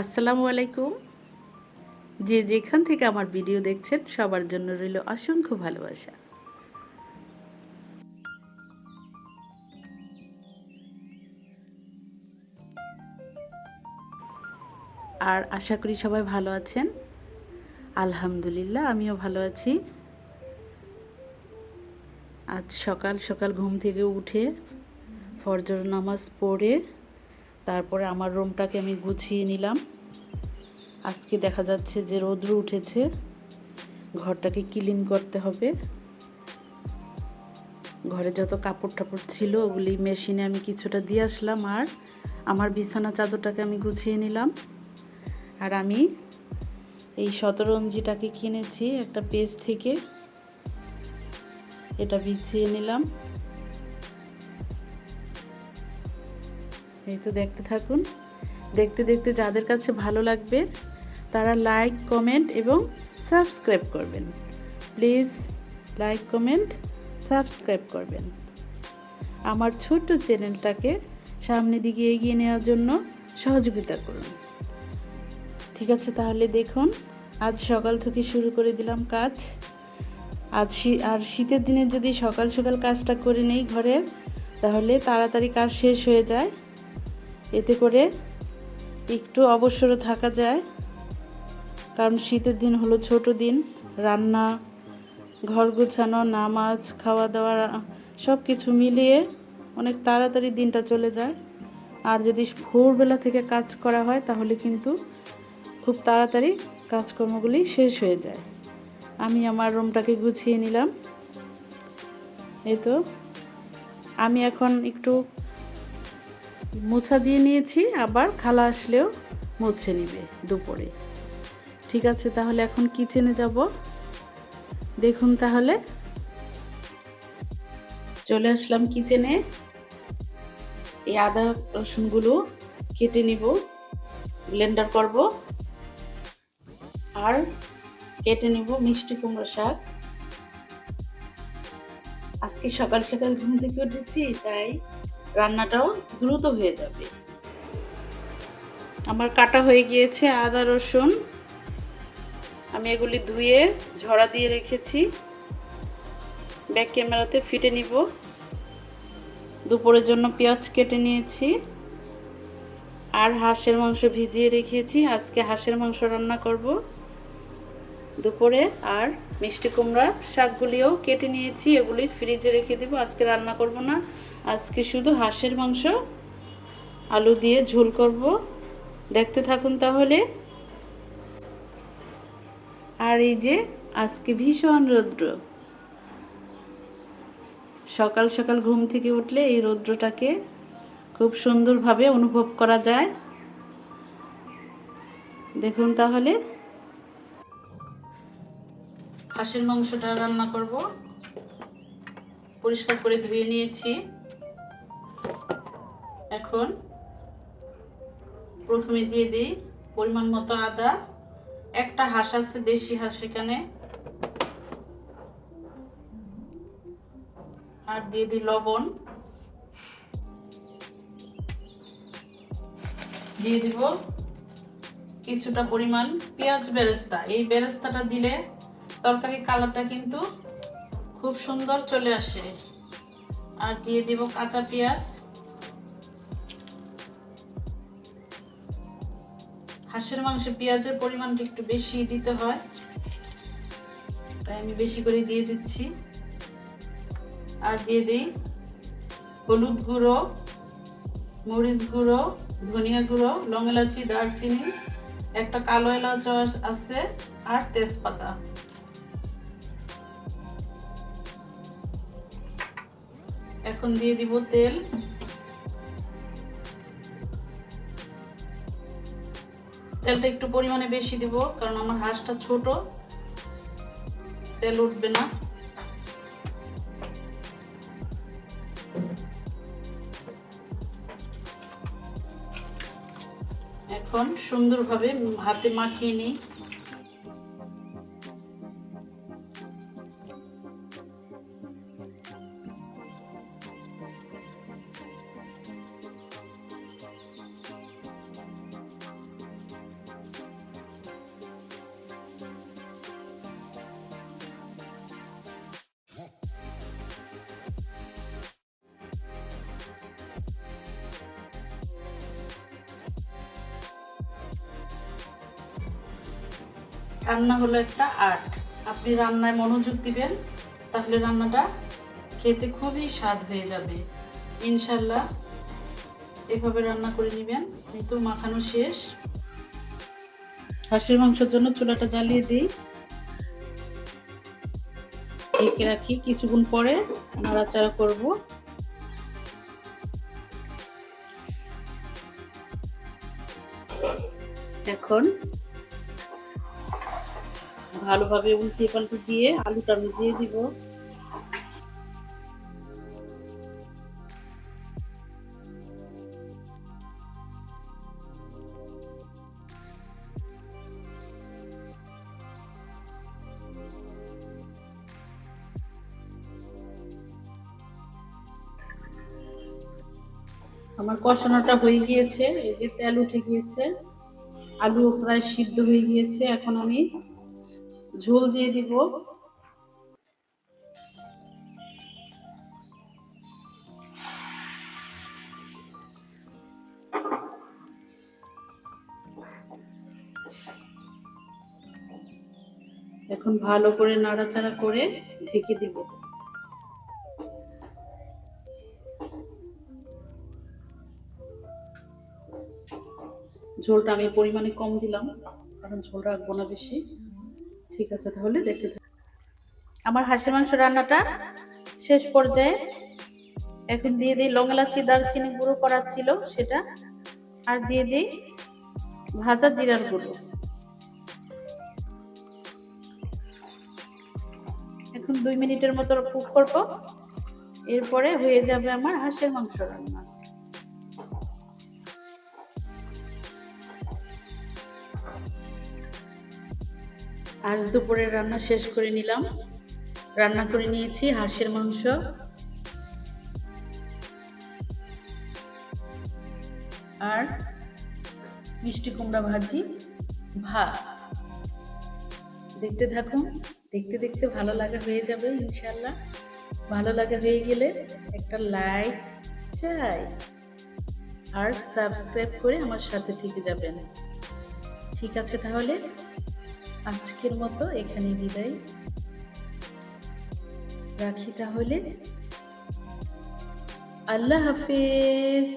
আসসালামু আলাইকুম। যে যেখান থেকে আমার ভিডিও দেখছেন, সবার জন্য রইল অসংখ্য ভালোবাসা। আর আশা করি সবাই ভালো আছেন। আলহামদুলিল্লাহ, আমিও ভালো আছি। আজ সকাল সকাল ঘুম থেকে উঠে ফরজর নামাজ পড়ে তারপরে আমার রুমটাকে আমি গুছিয়ে নিলাম। আজকে দেখা যাচ্ছে যে রৌদ্র উঠেছে। ঘরটাকে ক্লিন করতে হবে। ঘরে যত কাপড় টাপড় ছিল ওগুলি মেশিনে আমি কিছুটা দিয়ে আসলাম আর আমার বিছানা চাদরটাকে আমি গুছিয়ে নিলাম। আর আমি এই শতরঞ্জিটাকে কিনেছি একটা পেজ থেকে। এটা বিছিয়ে নিলাম। এই তো দেখতে থাকুন। দেখতে দেখতে যাদের কাছে ভালো লাগবে, তারা লাইক কমেন্ট এবং সাবস্ক্রাইব করবেন। প্লিজ লাইক কমেন্ট সাবস্ক্রাইব করবেন। আমার ছোট্ট চ্যানেলটাকে সামনের দিকে এগিয়ে নেওয়ার জন্য সহযোগিতা করুন। ঠিক আছে, তাহলে দেখুন, আজ সকাল থেকে শুরু করে দিলাম কাজ। আজ আর শীতের দিনে যদি সকাল সকাল কাজটা করে নেই ঘরের তাহলে তাড়াতাড়ি কাজ শেষ হয়ে যায়। এতে করে একটু অবসর থাকা যায়। কারণ শীতের দিন হলো ছোট দিন, রান্না, ঘর গোছানো, নামাজ খাওয়া দাওয়া সব কিছু মিলিয়ে অনেক তাড়াতাড়ি দিনটা চলে যায়। আর যদি ভোরবেলা থেকে কাজ করা হয়, তাহলে কিন্তু খুব তাড়াতাড়ি কাজকর্মগুলি শেষ হয়ে যায়। আমি আমার রুমটাকে গুছিয়ে নিলাম। এই তো। আমি এখন একটু মোছা দিয়ে নিয়েছি, আবার খালা আসলেও মুছে নিবে দুপুরে। ঠিক আছে, তাহলে এখন কিচেনে যাব। দেখুন তাহলে। চলে আসলাম কিচেনে এই আদা রসুনগুলো কেটে নিব ব্লেন্ডার করব। আর কেটে নিব মিষ্টি কুমড়ো শাক। আজকে সকাল সকাল ঘুম থেকে উঠেছি, তাই রান্নাটাও দ্রুত হয়ে যাবে। আমার কাটা হয়ে গিয়েছে আদা, রসুন। আমি এগুলি ধুয়ে ঝরা দিয়ে রেখেছি। ব্যাক ক্যামেরাতে ফিটে নিব। দুপুরের জন্য পেঁয়াজ কেটে নিয়েছি। আর হাঁসের মাংস ভিজিয়ে রেখেছি। আজকে হাঁসের মাংস রান্না করব। দুপুরে আর মিষ্টি কুমড়া শাকগুলিও কেটে নিয়েছি। এগুলি ফ্রিজে রেখে দেবো। আজকে রান্না করব না। আজকে শুধু হাঁসের মাংস, আলু দিয়ে ঝোল করব। দেখতে থাকুন তাহলে। আর এই যে আজকে ভীষণ রৌদ্র। সকাল সকাল ঘুম থেকে উঠলে এই রৌদ্রটাকে খুব সুন্দরভাবে অনুভব করা যায়। দেখুন তাহলে। হাঁসের মাংসটা রান্না করব। পরিষ্কার করে ধুয়ে নিয়েছি। এখন প্রথমে দিয়ে দিই পরিমাণ মতো আদা। একটা হাঁস আছে, দেশি হাঁস এখানে। আর দিয়ে দিই লবণ। দিয়ে দিব কিছুটা পরিমাণ পেঁয়াজ বেরেস্তা। এই বেরেস্তাটা দিলে তরকারি কালারটা কিন্তু খুব সুন্দর চলে আসে। আর দিয়ে দিব কাঁচা পেঁয়াজ। হাঁসের মাংসে পেঁয়াজের পরিমাণটা একটু বেশি দিতে হয়। তাই আমি বেশি করে দিয়ে দিচ্ছি। আর দিয়ে দিই হলুদ গুঁড়ো, মরিচ গুঁড়ো, ধনিয়া গুঁড়ো, লং এলাচি, দারচিনি, একটা কালো এলাচ আছে, আর তেজপাতা। এখন দিয়ে দিব তেল। তেলটা একটু পরিমাণে বেশি দিব, কারণ আমার হাঁসটা ছোট। তেল উঠবে না। এখন সুন্দরভাবে হাতে মাখিয়ে নিই। রান্না হলো একটা আর্ট। আপনি রান্নায় মনোযোগ দিবেন, তাহলে রান্নাটা খেতে খুবই স্বাদ হয়ে যাবে। ইনশাল্লাহ এভাবে রান্না করে নেবেন। কিন্তু মাখানো শেষ। হাঁসের মাংসের জন্য চুলাটা জ্বালিয়ে দিই। ঢেকে রাখি কিছুক্ষণ পরে নাড়াচাড়া করব। এখন ভালোভাবে উল্টে পাল্টে দিয়ে আলুটা আমি দিয়ে দিব। আমার কষানোটা হয়ে গিয়েছে, এই যে তেল উঠে গিয়েছে আলু প্রায় সিদ্ধ হয়ে গিয়েছে, এখন আমি ঝোল দিয়ে দিব। এখন ভালো করে নাড়াচাড়া করে ঢেকে দিব। ঝোলটা আমি পরিমাণে কম দিলাম, কারণ ঝোল রাখব না বেশি। ঠিক আছে, তাহলে দেখতে আমার হাঁসের মাংস রান্নাটা শেষ পর্যায়ে। এখন দিয়ে দিই লং এলাচি, দারচিনি গুঁড়ো করা ছিল সেটা। আর দিয়ে দিই ভাজা জিরার গুঁড়ো। এখন দুই মিনিটের মতো কুক করব। এরপরে হয়ে যাবে আমার হাঁসের মাংস রান্না। আজ দুপুরে রান্না শেষ করে নিলাম। রান্না করে নিয়েছি হাঁসের মাংস। আর মিষ্টি কুমড়া ভাজি, ভাত। দেখতে থাকুন, দেখতে দেখতে ভালো লাগা হয়ে যাবে ইনশাল্লাহ ভালো লাগা হয়ে গেলে একটা লাইক চাই আর সাবস্ক্রাইব করে আমার সাথে থেকে যাবেন। ঠিক আছে তাহলে? আজকের মতো এখানে বিদায়। রাখি তাহলে। আল্লাহ হাফিজ।